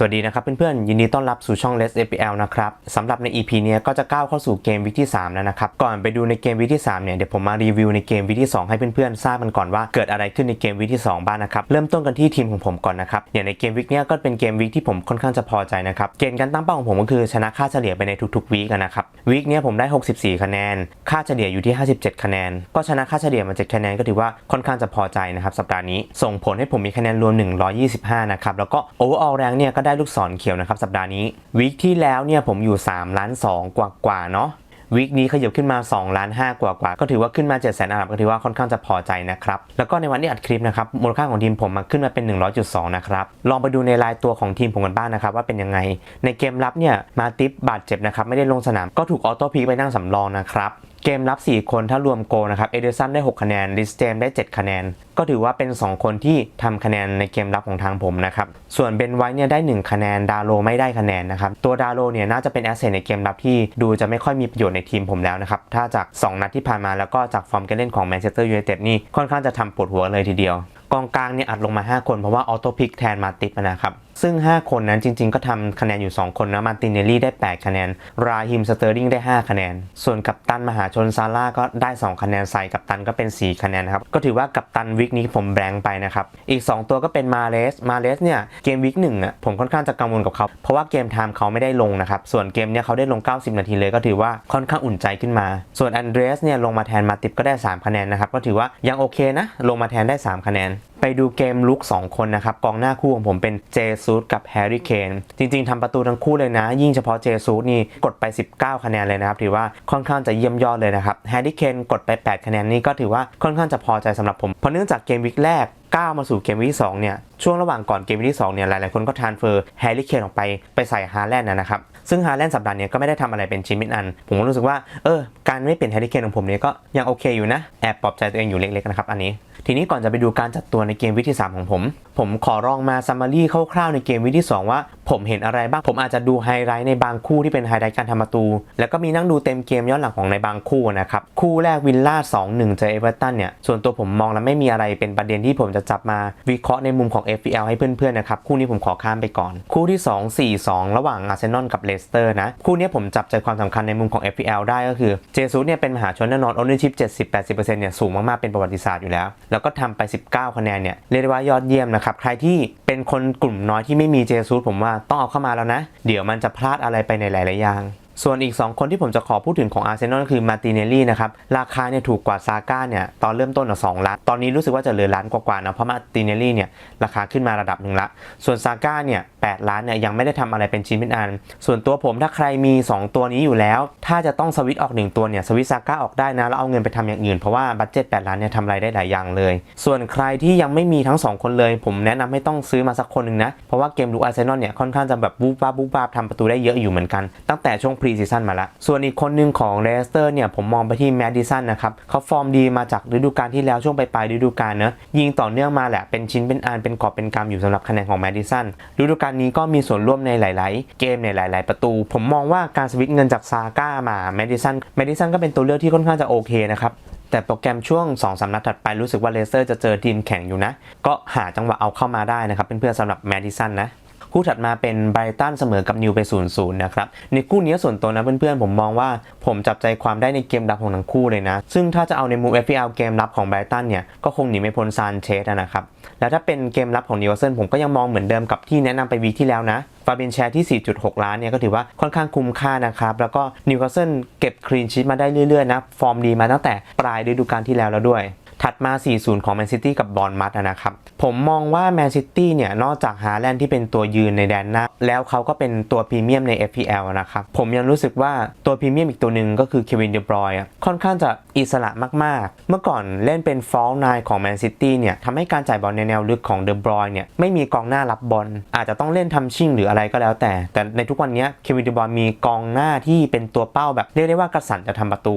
สวัสดีนะครับเพื่อนๆ ยินดีต้อนรับสู่ช่อง Let's APL นะครับสำหรับใน EP เนี้ยก็จะก้าวเข้าสู่เกมวิกที่ 3 แล้วนะครับ ก่อนไปดูในเกมวิกที่ 3 เนี่ย เดี๋ยวผมมารีวิวในเกมวิกที่ 2 ให้เพื่อนๆ ทราบกันก่อนว่าเกิดอะไรขึ้นในเกมวิกที่ 2 บ้างนะครับ เริ่มต้นกันที่ทีมของผมก่อนนะครับอย่างในเกมวิกเนี้ยก็เป็นเกมวิกที่ผมค่อนข้างจะพอใจนะครับเกณฑ์การตั้งเป้าของผมก็คือชนะค่าเฉลี่ยไปในทุกๆวีกันนะครับวีคเนี้ยผมได้ 64 คะแนน ค่าเฉลี่ยอยู่ที่ 57 คะแนน ก็ชนะค่าเฉลี่ยมา7คะแนนก็ถือว่าค่อนข้างจะพอใจนะครับสัปดาห์นี้ส่งผลให้ผมมีคะแนนรวม 125นะครับแล้วก็ overall rank เนี่ยก็ได้ลูกศรเขียวนะครับสัปดาห์นี้วีคที่แล้วเนี่ยผมอยู่3ล้าน2กว่ากว่าเนาะวีคนี้ขยับขึ้นมา2ล้าน5กว่ากว่าก็ถือว่าขึ้นมา7 0 0 0 0อาหรับก็ถือว่าค่อนข้างจะพอใจนะครับ แล้วก็ในวันที่อัดคลิปนะครับมูลค่าของทีมผมมาขึ้นมาเป็น 100.2 นะครับ ลองไปดูในรายตัวของทีมผมกันบ้างนะครับ ว่าเป็นยังไง ในเกมรับเนี่ยมาติปบาดเจ็บนะครับ ไม่ได้ลงสนามก็ถูกออโต้พีคไปนั่งสำรองนะครับ เกมรับ 4 คนถ้ารวมโกลนะครับเอเดอร์สันได้ 6 คะแนนลิสเจมได้ 7 คะแนน ก็ถือว่าเป็น 2 คนที่ทำคะแนนในเกมรับของทางผมนะครับ ส่วนเบนไวท์เนี่ยได้ 1 คะแนน ดาโลไม่ได้คะแนนนะครับ ตัวดาโลเนี่ยน่าจะเป็นแอสเซทในเกมรับที่ดูจะไม่ค่อยมีประโยชน์ในทีมผมแล้วนะครับ ถ้าจาก 2 นัดที่ผ่านมาแล้วก็จากฟอร์มการเล่นของแมนเชสเตอร์ยูไนเต็ดนี่ค่อนข้างจะทำปวดหัวเลยทีเดียว กองกลางเนี่ยอัดลงมา 5 คนเพราะว่าออโต้พิกแทนมาติปนะครับ ซึ่ง 5 คนนั้นจริง ๆ ก็ทำคะแนนอยู่ 2 คนนะมาร์ตินเนลลี่ได้ 8 คะแนน ราฮิมสเตอร์ลิงได้ 5 คะแนน ส่วนกัปตันมหาชนซาร่าก็ได้ 2 คะแนนใส่กัปตันก็เป็น 4 คะแนนนะครับ ก็ถือว่ากัปตันวิกนี้ผมแบงค์ไปนะครับ อีก 2 ตัวก็เป็นมาเลส มาเลสเนี่ยเกมวิกหนึ่งอะผมค่อนข้างจะกังวลกับเขา เพราะว่าเกมไทม์เขาไม่ได้ลงนะครับ ส่วนเกมเนี่ยเขาได้ลง 90 นาทีเลยก็ถือว่าค่อนข้างอุ่นใจขึ้นมา ส่วนอันเดรสเนี่ยลงมาแทนมาติปก็ได้ 3 คะแนนนะครับ ก็ถือว่ายังโอเคนะ ลงมาแทนได้ 3 คะแนนไปดูเกมลุก 2 คนนะครับ กองหน้าคู่ของผมเป็นเจซูดกับแฮร์รี่เคนจริงๆทำประตูทั้งคู่เลยนะ ยิ่งเฉพาะเจซูดนี่กดไป 19 คะแนนเลยนะครับ ถือว่าค่อนข้างจะเยี่ยมยอดเลยนะครับแฮร์รี่เคนกดไป 8 คะแนนนี่ก็ถือว่าค่อนข้างจะพอใจสำหรับผม ราะเนื่องจากเกมวิกแรกก้าวมาสู่เกมวิกที่2เนี่ยช่วงระหว่างก่อนเกมวิกที่2เนี่ยหลายๆคนก็ทรานเฟอร์แฮร์รี่เคนออกไปไปใส่ฮาแลนด์นะครับซึ่งฮาแลนด์สัปดาห์นี้ก็ไม่ได้ทำอะไรเป็นชิ้นเป็นอัน ผมก็รู้สึกว่าเออการไม่เปลี่ยนแฮร์รี่เคนของผมเนี่ยก็ยังโอเคอยู่นะแอบปลอบใจตัวเองอยู่เล็กๆนะครับอันนี้ ทีนี้ก่อนจะไปดูการจัดตัวในเกมวิกที่ 3 ของผม ผมขอลองมาซัมมารีคร่าวๆในเกมวิกที่ 2 ว่า ผมเห็นอะไรบ้างผมอาจจะดูไฮไลท์ในบางคู่ที่เป็นไฮไลท์การทำประตู แล้วก็มีนั่งดูเต็มเกมย้อนหลังของในบางคู่นะครับคู่แรกวิลล่า2-1เจอเอเวอร์ตันเนี่ยส่วนตัวผมมองแล้วไม่มีอะไรเป็นประเด็นที่ผมจะจับมาวิเคราะห์ในมุมของ FPL ให้เพื่อนๆนะครับคู่นี้ผมขอข้ามไปก่อน คู่ที่ 2 4-2 ระหว่างอาร์เซนอลกับเลสเตอร์นะคู่นี้ผมจับใจความสำคัญในมุมของ FPL ได้ก็คือเจซุสเนี่ยเป็นมหาชนแน่นอน ownership 70-80%เนี่ยสูงมากๆเป็นประวัติศาสตร์อยู่แล้ว แล้วก็ทำไป 19 คะแนนเนี่ยเรียกได้ว่ายอดเยี่ยมนะครับใครที่เป็นคนกลุ่มน้อยที่ไม่มีเจซุสผมว่าต้องเอาเข้ามาแล้วนะ เดี๋ยวมันจะพลาดอะไรไปในหลายๆอย่าง ส่วนอีก 2 คนที่ผมจะขอพูดถึงของอาร์เซนอลคือมาติเนลลี่นะครับ ราคาเนี่ยถูกกว่าซาก้าเนี่ย ตอนเริ่มต้นอะ2ล้าน ตอนนี้รู้สึกว่าจะเหลือล้านกว่าๆนะเพราะมาติเนลลี่เนี่ยราคาขึ้นมาระดับหนึ่งละ ส่วนซาก้าเนี่ย8ล้านเนี่ยยังไม่ได้ทำอะไรเป็นชิ้นเป็นอัน ส่วนตัวผมถ้าใครมี 2 ตัวนี้อยู่แล้ว ถ้าจะต้องสวิตช์ออก 1 ตัวเนี่ยสวิตช์ซาก้าออกได้นะแล้วเอาเงินไปทำอย่างอื่นเพราะว่าบัตเจ็ต8ล้านเนี่ยทำอะไรได้หลายอย่างเลย ส่วนใครที่ยังไม่มีทั้ง 2 คนเลย ผมแนะนำให้ต้องซื้อมาสักคนหนึ่งนะ เพราะว่าเกมลุกอาร์เซนอลเนี่ยค่อนข้างจะแบบบูบาบูบาทำประตูได้เยอะอยู่เหมือนกันตั้งแต่ช่วงพรีซีซั่นมาละส่วนอีกคนหนึ่งของเลสเตอร์เนี่ยผมมองไปที่แมดดิสันนะครับเขาฟอร์มดีมาจากฤดูกาลที่แล้วช่วงปลายฤดูกาลเนอะยิงต่อเนื่องมาแหละเป็นชิ้นเป็นอันเป็นกอบเป็นกำอยู่สำหรับคะแนนของแมดดิสันฤดูกาลนี้ก็มีส่วนร่วมในหลาย ๆ เกมในหลาย ๆ ประตู ผมมองว่าการสวิตช์เงินจากซาก้ามาแมดดิสันแมดดิสันก็เป็นตัวเลือกที่ค่อนข้างจะโอเคนะครับแต่โปรแกรมช่วง2อสนัดถัดไปรู้สึกว่าเลสเตอร์จะเจอทีมแข่งอยู่นะ ก็หาจังหวะเอาเข้ามาได้นะครับเพื่อนๆสำหรับแมดดิสันนะ คู่ถัดมาเป็นไบรตันเสมอกับนิวไป0ูนย์นะครับ ในคู่นี้ส่วนตัวนะเพื่อนๆ ผมมองว่าผมจับใจความได้ในเกมรับของทั้งคู่เลยนะ ซึ่งถ้าจะเอาในมุม FPL เกมรับของไบรตันเนี่ย ก็คงหนีไม่พ้นซานเชสนะครับ แล้วถ้าเป็นเกมรับของนิวคาสเซิลผมก็ยังมองเหมือนเดิมกับที่แนะนำไปวีที่แล้วนะฟาเบียนแชร์ที่ 4.6 ล้านเนี่ยก็ถือว่าค่อนข้างคุ้มค่านะครับ แล้วก็นิวคาสเซิลเก็บคลีนชีตมาได้เรื่อยๆนะ ฟอร์มดีมาตั้งแต่ปลายฤดูกาลที่แล้วแล้วด้วย ถัดมา 4-0 ของแมนซิตี้กับบอลมัดนะครับ ผมมองว่าแมนซิตี้เนี่ย นอกจากฮาแลนด์ที่เป็นตัวยืนในแดนหน้า แล้วเขาก็เป็นตัวพรีเมียมใน FPL นะครับ ผมยังรู้สึกว่าตัวพรีเมียมอีกตัวหนึ่งก็คือเควินเดบรอยค่อนข้างจะอิสระมากๆ เมื่อก่อนเล่นเป็นฟอลนายของแมนซิตี้เนี่ยทำให้การจ่ายบอลในแนวลึกของเดบรอยเนี่ยไม่มีกองหน้ารับบอลอาจจะต้องเล่นทำชิ่งหรืออะไรก็แล้วแต่ แต่ในทุกวันนี้เควินเดบรอยมีกองหน้าที่เป็นตัวเป้าแบบเรียกได้ว่ากระสันจะทำประตู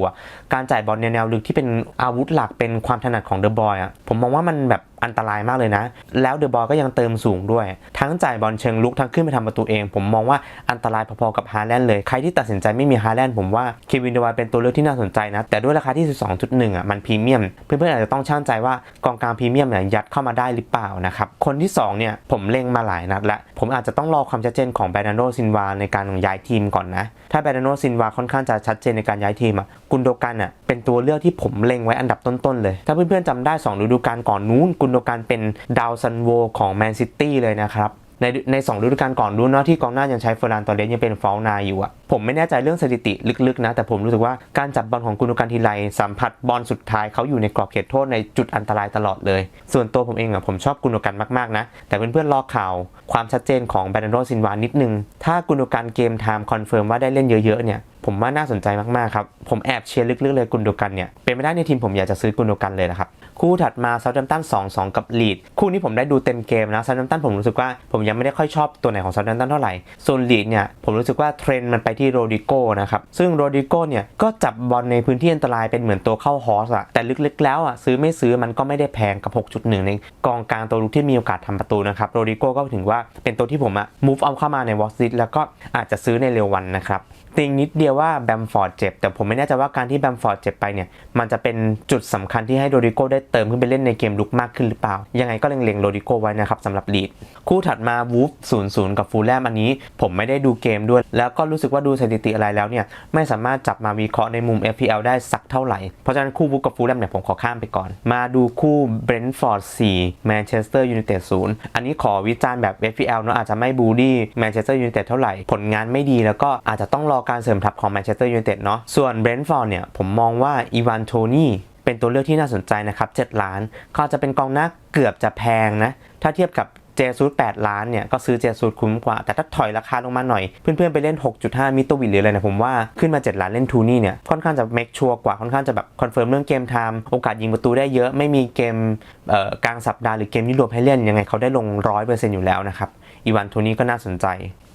การจ่ายบอลในแนวลึกที่เป็นอาวุธหลักเป็นความถนัดของเดอะบอยอะผมมองว่ามันแบบ อันตรายมากเลยนะ แล้วเดอะบอลก็ยังเติมสูงด้วย ทั้งจ่ายบอลเชิงลุกทั้งขึ้นไปทำประตูเอง ผมมองว่าอันตรายพอๆกับฮาแลนด์เลย ใครที่ตัดสินใจไม่มีฮาแลนด์ผมว่าเควินเดวายเป็นตัวเลือกที่น่าสนใจนะ แต่ด้วยราคาที่ 12.1อะมันพรีเมียม เพื่อนๆอาจจะต้องช่างใจว่ากองกลางพรีเมียมเนี่ยยัดเข้ามาได้หรือเปล่านะครับ คนที่2เนี่ยผมเล็งมาหลายนัดแล้วผมอาจจะต้องรอความชัดเจนของแบรนาโดซินวาในการย้ายทีมก่อนนะ ถ้าแบรนาโดซินวาค่อนข้างจะชัดเจนในการย้ายทีมอะกุนโดกันอะเป็นตัวเลือกที่ผมเล็งไว้อันดับต้นๆเลย ถ้าเพื่อนๆจำได้2ฤดูกาลก่อนนู้นกุนโดกันเป็นดาวซันโวของแมนซิตี้เลยนะครับในในสองฤดูกาลก่อนรู้นเนาะที่กองหน้ายังใช้เฟอร์รานตอเรสยังเป็นฟอลนาอยู่อะผมไม่แน่ใจเรื่องสถิติลึกๆนะ แต่ผมรู้สึกว่าการจับบอลของกุนโดกันทีไรสัมผัสบอลสุดท้ายเขาอยู่ในกรอบเขตโทษในจุดอันตรายตลอดเลย ส่วนตัวผมเองอะผมชอบกุนโดกันมากๆนะ แต่เพื่อนๆรอข่าว ความชัดเจนของแบรนโดซินวานิดนึง ถ้ากุนโดกันเกมไทม์คอนเฟิร์มว่าได้เล่นเยอะๆเนี่ยผมว่าน่าสนใจมากๆครับผมแอบเชียร์ลึกๆเลยกุนโดกันเนี่ยเป็นไม่ได้ในทีมผมอยากจะซื้อกุนโดกันเลยนะครับ คู่ถัดมาเซาท์แฮมป์ตัน2-2 กับลีดคู่นี้ผมได้ดูเต็มเกมนะเซาท์แฮมป์ตันผมรู้สึกว่าผมยังไม่ได้ค่อยชอบตัวไหนของเซาท์แฮมป์ตันเท่าไหร่ส่วนลีดเนี่ยผมรู้สึกว่าเทรนด์มันไปที่โรดิโก้นะครับซึ่งโรดิโก้เนี่ยก็จับบอลในพื้นที่อันตรายเป็นเหมือนตัวเข้าฮอสอะแต่ลึกๆแล้วอะซื้อไม่ซื้อมันก็ไม่ได้แพงกับ 6.1 ในกองกลางตัวรุกที่มีโอกาสทำประตูนะครับโรดิโก้ก็ถือว่าเป็นตัวที่ผมอะ move เอาเข้ามาในวอลซิตแล้วก็อาจจะซื้อในเร็ววันนะครับ ติงนิดเดียวว่าแบมฟอร์ดเจ็บ แต่ผมไม่แน่ใจว่าการที่แบมฟอร์ดเจ็บไปเนี่ย มันจะเป็นจุดสำคัญที่ให้โรดิโก้ได้เติมขึ้นไปเล่นในเกมลุกมากขึ้นหรือเปล่า ยังไงก็เล็งๆโรดิโก้ไว้นะครับสำหรับลีด คู่ถัดมาวูฟ0-0กับฟูลแลมอันนี้ ผมไม่ได้ดูเกมด้วย แล้วก็รู้สึกว่าดูสถิติอะไรแล้วเนี่ย ไม่สามารถจับมาวิเคราะห์ในมุม FPL ได้สักเท่าไหร่ เพราะฉะนั้นคู่วูฟกับฟูลแลมเนี่ยผมขอข้ามไปก่อน มาดูคู่เบรนท์ฟอร์ด4แมนเชสเตอร์ยูไนเต็ด0อันนี้ขอวิจารณ์แบบ FPL เนอะอาจจะไม่บูลลี่แมนเชสเตอร์ยูไนเต็ดเท่าไหร่ผลงานไม่ดีแล้วก็อาจจะต้องรอการเสริมทัพของแมนเชสเตอร์ยูไนเต็ดเนาะส่วนเบรนท์ฟอร์ดเนี่ยผมมองว่าอีวานโทนี่เป็นตัวเลือกที่น่าสนใจนะครับ 7 ล้าน เขาจะเป็นกองหน้าเกือบจะแพงนะ ถ้าเทียบกับเจซูด8ล้านเนี่ย ก็ซื้อเจซูดคุ้มกว่า แต่ถ้าถอยราคาลงมาหน่อย เพื่อนๆ ไปเล่น 6.5 มิโตวิลหรืออะไรนะผมว่าขึ้นมา 7 ล้านเล่นทูนี่เนี่ย ค่อนข้างจะเมคชัวร์กว่า ค่อนข้างจะแบบคอนเฟิร์มเรื่องเกมไทม์โอกาสยิงประตูได้เยอะไม่มีเกมเกลางสัปดาห์หรือเกมยุโรปให้เล่นยังไงเขาได้ลง 100%อยู่แล้วนะครับอีวานโทนี่ก็น่าสนใจ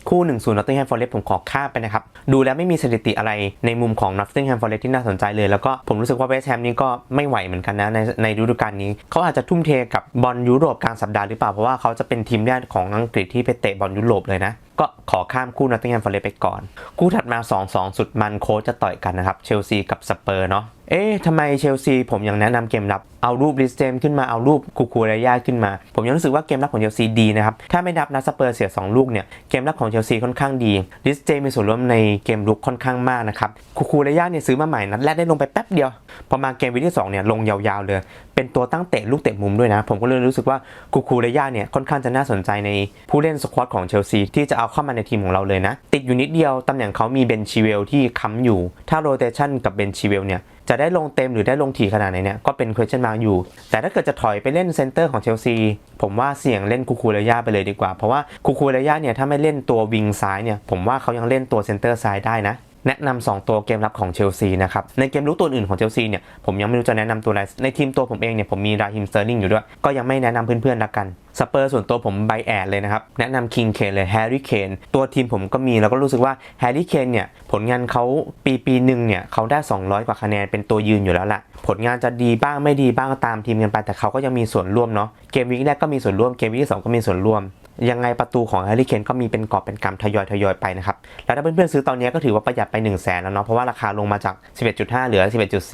คู่1 0 Nottingham Forest ผมขอข้ามไปนะครับ ดูแล้วไม่มีสถิติอะไรในมุมของ Nottingham Forest ที่น่าสนใจเลย แล้วก็ผมรู้สึกว่า West Ham นี่ก็ไม่ไหวเหมือนกันนะในในฤดูกาลนี้ เขาอาจจะทุ่มเทกับบอลยุโรปกลางสัปดาห์หรือเปล่า เพราะว่าเขาจะเป็นทีมแรกของอังกฤษที่ไปเตะบอลยุโรปเลยนะก็ขอข้ามคู่ Nottingham Forest ไปก่อน คู่ถัดมา 2-2 สุดมันโค้ชจะต่อยกันนะครับเชลซีกับสเปอร์เนาะเอ๊ะทำไมเชลซีผมยังแนะนำเกมรับ เอารูปลิสเจมขึ้นมาเอารูปคูคูเรย่าขึ้นมา ผมยังรู้สึกว่าเกมรับของเชลซีดีนะครับ ถ้าไม่นับนัดสเปอร์เสีย 2 ลูกเนี่ย เกมรับของเชลซีค่อนข้างดีลิสเจมมีส่วนร่วมในเกมลุกค่อนข้างมากนะครับคูคูเรย่าเนี่ยซื้อมาใหม่นัดแรกได้ลงไปแป๊บเดียว พอมาเกมวีคที่2เนี่ยลงยาวๆเลย เป็นตัวตั้งเตะลูกเตะมุมด้วยนะ ผมก็เลยรู้สึกว่าคูคูเรย่าเนี่ยค่อนข้างจะน่าสนใจในผู้เล่นสควอตของเชลซีที่จะเอาเข้ามาในทีมของเราเลยนะ ติดอยู่นิดเดียวตำแหน่งเขามีเบนชิเวลที่ค้ำอยู่ ถ้าโรเตชันกับเบนชิเวลเนี่ยจะได้ลงเต็มหรือได้ลงถี่ขนาดไหนเนี่ยก็เป็น question mark อยู่ แต่ถ้าเกิดจะถอยไปเล่นเซนเตอร์ของเชลซีผมว่าเสี่ยงเล่นคูคูเรย่าไปเลยดีกว่า เพราะว่าคูคูเรย่าเนี่ยถ้าไม่เล่นตัววิงซ้ายเนี่ยผมว่าเขายังเล่นตัวเซนเตอร์ซ้ายได้นะ แนะนำ2ตัวเกมรับของเชลซีนะครับ ในเกมลุกตัวอื่นของเชลซีเนี่ยผมยังไม่รู้จะแนะนำตัวอะไร ในทีมตัวผมเองเนี่ยผมมีราฮิมเตอร์ลิงอยู่ด้วย ก็ยังไม่แนะนำเพื่อนๆละกันสเปอร์ส่วนตัวผมไบแอดเลยนะครับ แนะนำคิงเคนเลยแฮร์รี่เคนตัวทีมผมก็มีแล้วก็รู้สึกว่าแฮร์รี่เคนเนี่ยผลงานเขาปีปีหนึ่งเนี่ยเขาได้ 200 กว่าคะแนนเป็นตัวยืนอยู่แล้วล่ะ ผลงานจะดีบ้างไม่ดีบ้างก็ตามทีมกันไป แต่เขาก็ยังมีส่วนร่วมเนาะเกมวีคแรกก็มีส่วนร่วมเกมวีคที่สองก็มีส่วนร่วม ยังไงประตูของแฮร์รี่เคนก็มีเป็นกอบเป็นกำทยอยทยอยไปนะครับ แล้วถ้าเพื่อนๆซื้อตอนนี้ก็ถือว่าประหยัดไป1นึ่งแสนแล้วเนาะเพราะว่าราคาลงมาจาก 11.5 เหลือ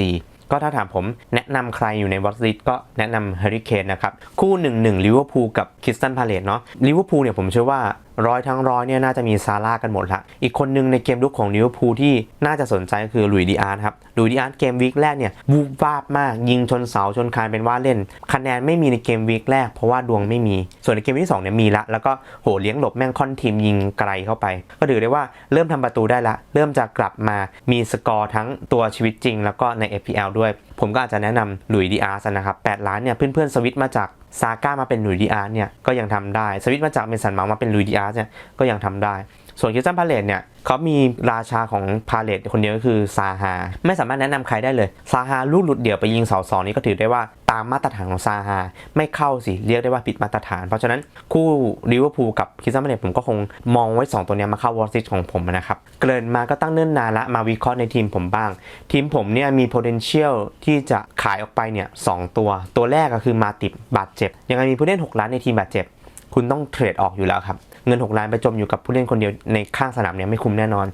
11.4 ก็ถ้าถามผมแนะนำใครอยู่ในวอตลิสก็แนะนำเฮร์รี่เคนนะครับ คู่ 1-1ลิเวอร์พูลกับคริสตันพาเลตเนาะลิเวอร์พูลเนี่ยผมเชื่อว่าร้อยทั้งร้อยเนี่ยน่าจะมีซาร่ากันหมดละอีกคนหนึ่งในเกมลุกของลิเวอร์พูลที่น่าจะสนใจก็คือลุยดีอาร์ตครับลุยดีอาร์ตเกมวีคแรกเนี่ยวูบวาบมากยิงชนเสาชนคานเป็นว่าเล่น คะแนนไม่มีในเกมวีคแรกเพราะว่าดวงไม่มี ส่วนในเกมที่สองเนี่ยมีละ แล้วก็โหเลี้ยงหลบแม่งค่อนทีมยิงไกลเข้าไป ก็ถือได้ว่าเริ่มทำประตูได้ละ เริ่มจะกลับมามีสกอร์ทั้งตัวชีวิตจริง แล้วก็ใน FPL ด้วย ผมก็อาจจะแนะนำหลุยดีอาร์นะครับ8ล้านเนี่ยเพื่อนๆสวิตมาจาก ซาก้ามาเป็นลุยดีอาร์เนี่ยก็ยังทำได้ สวิตมาจากเมสันมามาเป็นลุยดีอาร์เนี่ยก็ยังทำได้ ส่วนคิสตันพาเลตเนี่ยเขามีราชาของพาเลตคนเดียวก็คือซาฮาไม่สามารถแนะนำใครได้เลยซาฮาลูกหลุดเดี่ยวไปยิงเสาสองนี่ก็ถือได้ว่าตามมาตรฐานของซาฮาไม่เข้าสิเรียกได้ว่าผิดมาตรฐาน เพราะฉะนั้นคู่ลิเวอร์พูลกับคิสตันพาเลตผมก็คงมองไว้ 2 ตัวนี้มาเข้าวอร์ซิตของผมนะครับ เกินมาก็ตั้งเนิ่นนานละมาวิเคราะห์ในทีมผมบ้าง ทีมผมเนี่ยมี potential ที่จะขายออกไปเนี่ยสองตัว ตัวแรกก็คือมาติบบาดเจ็บยังไงมีผู้เล่น6ล้านในทีมบาดเจ็บ คุณต้องเทรดออกอยู่แล้วครับ เงิน 6 ล้านไปจมอยู่กับผู้เล่นคนเดียวในข้างสนามเนี่ยไม่คุ้มแน่นอน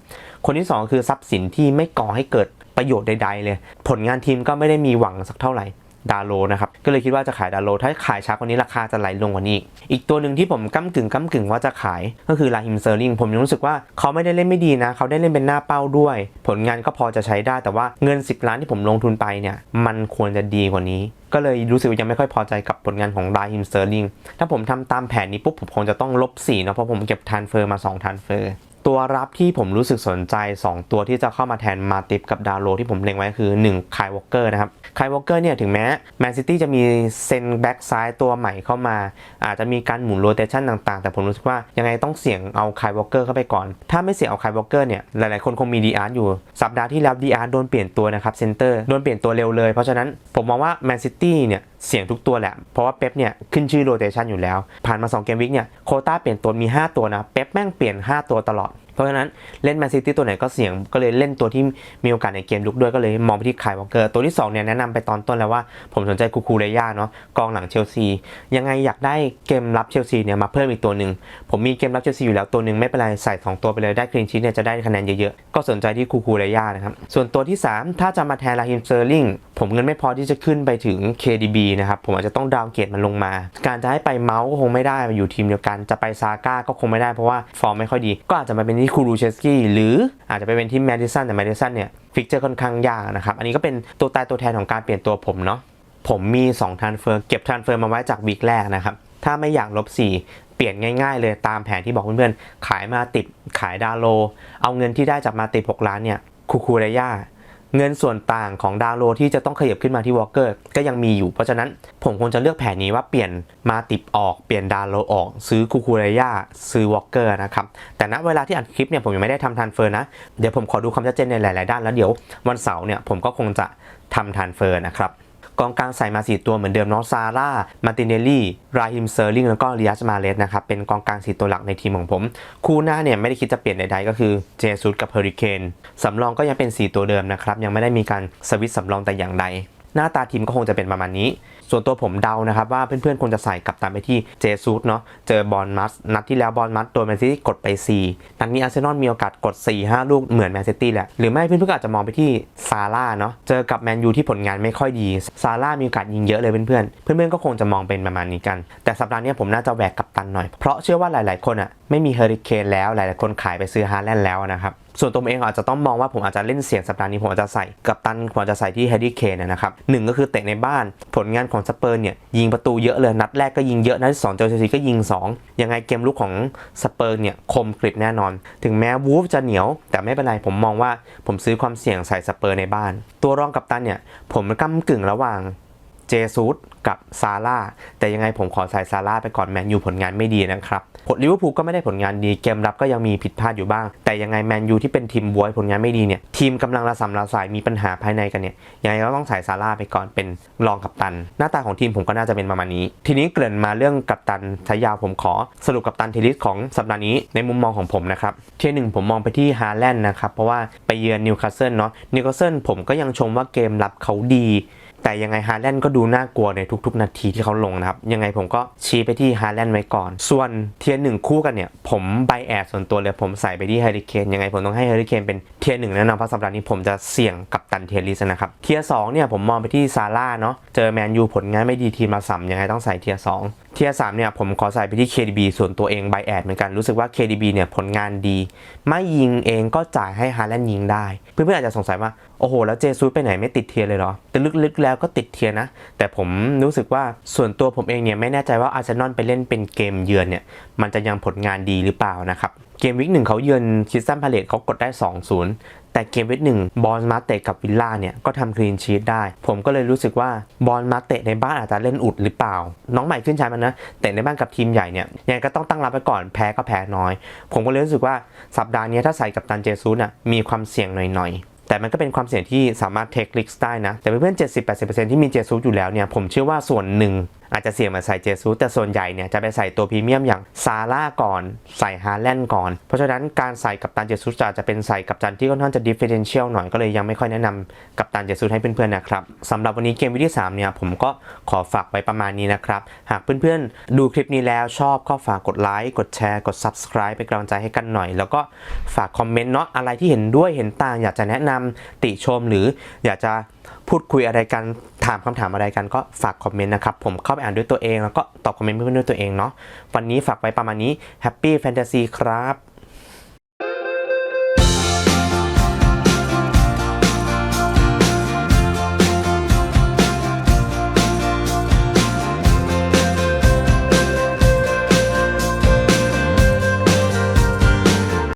คนที่ 2 คือทรัพย์สินที่ไม่ก่อให้เกิดประโยชน์ใด ๆ เลย ผลงานทีมก็ไม่ได้มีหวังสักเท่าไหร่ ดาโลนะครับก็เลยคิดว่าจะขายดาโล ถ้าขายช้ากว่านี้ราคาจะไหลลงกว่านี้อีกอีกตัวหนึ่งที่ผมก้ากึ่งก้ากึ่งว่าจะขายก็คือลาฮิมเซอร์ลิงผมยังรู้สึกว่าเขาไม่ได้เล่นไม่ดีนะ เขาได้เล่นเป็นหน้าเป้าด้วย ผลงานก็พอจะใช้ได้แต่ว่าเงิน 10 ล้านที่ผมลงทุนไปเนี่ยมันควรจะดีกว่านี้ ก็เลยรู้สึกยังไม่ค่อยพอใจกับผลงานของลาฮิมเซอร์ลิงถ้าผมทำตามแผนนี้ปุ๊บผมคงจะต้องลบ4เนาะเพราะผมเก็บทานเฟอร์มา2ทานเฟอร์ ตัวรับที่ผมรู้สึกสนใจ 2 ตัวที่จะเข้ามาแทนมาติฟกับดาวโลที่ผมเล็งไว้คือ1คายวอลเกอร์นะครับคายวอลเกอร์เนี่ยถึงแม้แมนซิตี้จะมีเซนแบ็กซ้ายตัวใหม่เข้ามา อาจจะมีการหมุนโรเตชันต่างๆ แต่ผมรู้สึกว่ายังไงต้องเสี่ยงเอาคายวอลเกอร์เข้าไปก่อน ถ้าไม่เสี่ยงเอาคายวอลเกอร์เนี่ยหลายๆคนคงมีดีอาร์อยู่ สัปดาห์ที่แล้วดีอาร์โดนเปลี่ยนตัวนะครับเซนเตอร์โดนเปลี่ยนตัวเร็วเลย เพราะฉะนั้นผมมองว่าแมนซิตี้เนี่ยเสี่ยงทุกตัวแหละ เพราะว่าเป๊ปเนี่ยขึ้นชื่อโรเตชันอยู่แล้ว ผ่านมา 2 เกมวิกเนี่ยโคต้าเปลี่ยนตัวมี 5 ตัวนะ เป๊ปแม่งเปลี่ยน 5 ตัวตลอด เพราะฉะนั้นเล่นแมนซิตี้ตัวไหนก็เสี่ยงก็เลยเล่นตัวที่มีโอกาสในเกมลุกด้วยก็เลยมองไปที่คายวอลเกอร์ตัวที่2เนี่ยแนะนำไปตอนต้นแล้วว่าผมสนใจคูคูเรย่าเนาะกองหลังเชลซี ยังไงอยากได้เกมรับเชลซีเนี่ยมาเพิ่มอีกตัวหนึ่งผมมีเกมรับเชลซีอยู่แล้วตัวหนึ่งไม่เป็นไรใส่สองตัวไปเลยได้คลีนชีทเนี่ยจะได้คะแนนเยอะๆก็สนใจที่คูคูเรย่านะครับส่วนตัวที่ 3 ถ้าจะมาแทนลาฮิมเซอร์ลิงผมเงินไม่พอที่จะขึ้นไปถึง KDB นะครับผมอาจจะต้องดาวเกรดมันลงมา การจะให้ไปเมาส์ก็คงไม่ได้าอยู่ทีมเดียวกันจะไปซาก้าก็คงไม่ได้เพราะว่าฟอร์มไม่ค่อยดี ก็อาจจะมาเป็นที่คูรูเชสกี้หรืออาจจะไปเป็นที่แมดิสันแต่แมดิสันเนี่ยฟิกเจอร์ค่อนข้างยากนะครับ อันนี้ก็เป็นตัวตายตัวแทนของการเปลี่ยนตัวผมเนาะผมมี2ทานเฟอร์เก็บทานเฟอร์มาไว้จากวีคแรกนะครับ ถ้าไม่อยากลบ 4 เปลี่ยนง่ายๆเลยตามแผนที่บอกเพื่อนๆขายมาติดขายดาโล เอาเงินที่ได้จากมาติด6ล้านเนี่ยคูคูเรย่า เงินส่วนต่างของดาวโลที่จะต้องขยับขึ้นมาที่วอลเกอร์ก็ยังมีอยู่ เพราะฉะนั้นผมคงจะเลือกแผนนี้ว่าเปลี่ยนมาติบออกเปลี่ยนดาวโลออก ซื้อคูคูเรย่าซื้อวอลเกอร์นะครับ แต่ณเวลาที่อัดคลิปเนี่ยผมยังไม่ได้ทำทันเฟอร์นะ เดี๋ยวผมขอดูความชัดเจนในหลาย ๆ ด้านแล้วเดี๋ยววันเสาร์เนี่ยผมก็คงจะทำทันเฟอร์นะครับ กองกลางใส่มา 4 ตัวเหมือนเดิมเนาะซาร่ามาติเนลลี่ ราฮิมเซอร์ลิงแล้วก็ริยัสมาเลสนะครับ เป็นกองกลาง 4 ตัวหลักในทีมของผม คู่หน้าเนี่ยไม่ได้คิดจะเปลี่ยนใดๆ ก็คือเจสุสกับเฮอริเคนสำรองก็ยังเป็น 4 ตัวเดิมนะครับ ยังไม่ได้มีการสวิตช์สำรองแต่อย่างใด หน้าตาทีมก็คงจะเป็นประมาณนี้ ส่วนตัวผมเดานะครับว่าเพื่อนๆควรจะใส่กับตามไปที่เจซูดเนาะเจอบอลมัสนัดที่แล้วบอลมัสโดนแมนซิตี้กดไป 4 นัดนี้อาร์เซนอลมีโอกาสกด 4 5 ลูกเหมือนแมนซิตี้แหละ หรือไม่เพื่อนๆอาจจะมองไปที่ซาร่าเนาะเจอกับแมนยูที่ผลงานไม่ค่อยดีซาร่ามีโอกาสยิงเยอะเลยเพื่อนๆ เพื่อนๆก็คงจะมองเป็นประมาณนี้กัน แต่สัปดาห์นี้ผมน่าจะแหวกกับตันหน่อยเพราะเชื่อว่าหลายๆ คนอะไม่มีเฮอริเคนแล้วหลายๆคนขายไปซื้อฮาร์แลนด์แล้วนะครับส่วนตัวเองอาจจะต้องมองว่าผมอาจจะเล่นเสียงสัปดาห์นี้ผมอาจจะใส่กับตันผมอาจจะใส่ที่แฮร์รี่เคนนะครับหนึ่งก็คือเตะในบ้านผลงานของสเปอร์เนี่ยยิงประตูเยอะเลยนัดแรกก็ยิงเยอะนัดที่สองเจอเชลซีก็ยิง 2 ยังไงเกมลุกของสเปอร์เนี่ยคมกริบแน่นอน ถึงแม้วูฟจะเหนียว แต่ไม่เป็นไรผมมองว่าผมซื้อความเสี่ยงใส่สเปอร์ในบ้าน ตัวรองกับตันเนี่ยผมก้ากึ่งระหว่างเจซูดกับซาร่าแต่ยังไงผมขอใส่ซาร่าไปก่อนแมนยูผลงานไม่ดีนะครับ ผลลิเวอร์พูลก็ไม่ได้ผลงานดีเกมรับก็ยังมีผิดพลาดอยู่บ้าง แต่ยังไงแมนยูที่เป็นทีมบวยผลงานไม่ดีเนี่ยทีมกำลังระสำระสายมีปัญหาภายในกันเนี่ยยังไงก็ต้องใส่ซาร่าไปก่อนเป็นรองกัปตัน หน้าตาของทีมผมก็น่าจะเป็นประมาณนี้ ทีนี้เกริ่นมาเรื่องกัปตันใช้ยาผมขอ สรุปกัปตันเทลิสของสัปดาห์นี้ในมุมมองของผมนะครับเที่หนึ่งผมมองไปที่ฮาแลนด์นะครับเพราะว่าไปเยือนนิวคาสเซิลเนาะนิวคาสเซิลผมก็ยังชมว่าเกมรับเขาดี แต่ยังไงฮาแลนด์ก็ดูน่ากลัวในทุกๆ นาทีที่เขาลงนะครับ ยังไงผมก็ชี้ไปที่ฮาแลนด์ไว้ก่อน ส่วนเทียร์หนึ่งคู่กันเนี่ย ผมไบแอดส่วนตัวเลยผมใส่ไปที่เฮอริเคนยังไงผมต้องให้เฮอริเคนเป็นเทียร์หนึ่งแน่นอนเพราะสัปดาห์นี้ผมจะเสี่ยงกับตันเทียร์ลิสนะครับเทียร์สองเนี่ยผมมองไปที่ซาร่าเนาะเจอแมนยูผลงานไม่ดีทีมมาสัมยังไงต้องใส่เทียร์สองเทียร์สามเนี่ยผมขอใส่ไปที่ KDB ส่วนตัวเองไบแอดเหมือนกันรู้สึกว่า KDB เนี่ยผลงานดี ไม่ยิงเองก็จ่ายให้ฮาแลนด์ยิงได้ เพื่อนๆอาจจะสงสัยว่า โอ้โห แล้วเจซูสไปไหนไม่ติดเทียร์เลยเหรอ แต่ลึกๆแล้วก็ติดเทียร์นะ แต่ผมรู้สึกว่าส่วนตัวผมเองเนี่ยไม่แน่ใจว่าอาร์เซนอลไปเล่นเป็นเกมเยือนเนี่ย มันจะยังผลงานดีหรือเปล่านะครับ เกมวิกหนึ่งเขาเยือนคิสตันพาเลตเขากดได้ 2-0 แต่เกมวิกหนึ่งบอลมาเตะกับวิลล่าเนี่ยก็ทำคลีนชีตได้ ผมก็เลยรู้สึกว่าบอลมาเตะในบ้านอาจจะเล่นอุดหรือเปล่า น้องใหม่ขึ้นชายมันนะเตะในบ้านกับทีมใหญ่เนี่ยยังก็ต้องตั้งรับไปก่อนแพ้ก็แพ้น้อย ผมก็เลยรู้สึกว่าสัปดาห์นี้ถ้าใส่กับตันเจซูน่ะมีความเสี่ยงหน่อยๆ แต่มันก็เป็นความเสี่ยงที่สามารถเทคลิกได้นะ แต่เพื่อนๆ70-80%ที่มีเจซูสอยู่แล้วเนี่ยผมเชื่อว่าส่วนหนึ่ง อาจจะเสี่ยงมาใส่เจซูแต่ส่วนใหญ่เนี่ยจะไปใส่ตัวพรีเมียมอย่างซาร่าก่อนใส่ฮาแลนด์ก่อน เพราะฉะนั้นการใส่กับตันเจซูสอาจะเป็นใส่กับตันที่ค่อนข้างจะดิฟเฟ r เ n นเชียลหน่อยก็เลยยังไม่ค่อยแนะนำกับตันเจซูให้เพื่อนๆนะครับสำหรับวันนี้เกมวิดี3เนี่ยผมก็ขอฝากไว้ประมาณนี้นะครับ หากเพื่อนๆ ดูคลิปนี้แล้วชอบก็ฝากกดไลค์กดแชร์กด subscribe เป็นกำลังใจให้กันหน่อย แล้วก็ฝากคอมเมนต์เนาะอะไรที่เห็นด้วยเห็นต่าง อยากจะแนะนำติชมหรืออยากจะพูดคุยอะไรกัน ถามคำถามอะไรกันก็ฝากคอมเมนต์นะครับ ผมเข้าไปอ่านด้วยตัวเองแล้วก็ตอบคอมเมนต์เพื่อนๆด้วยตัวเองเนาะวันนี้ฝากไว้ประมาณนี้แฮปปี้แฟนตาซีครับ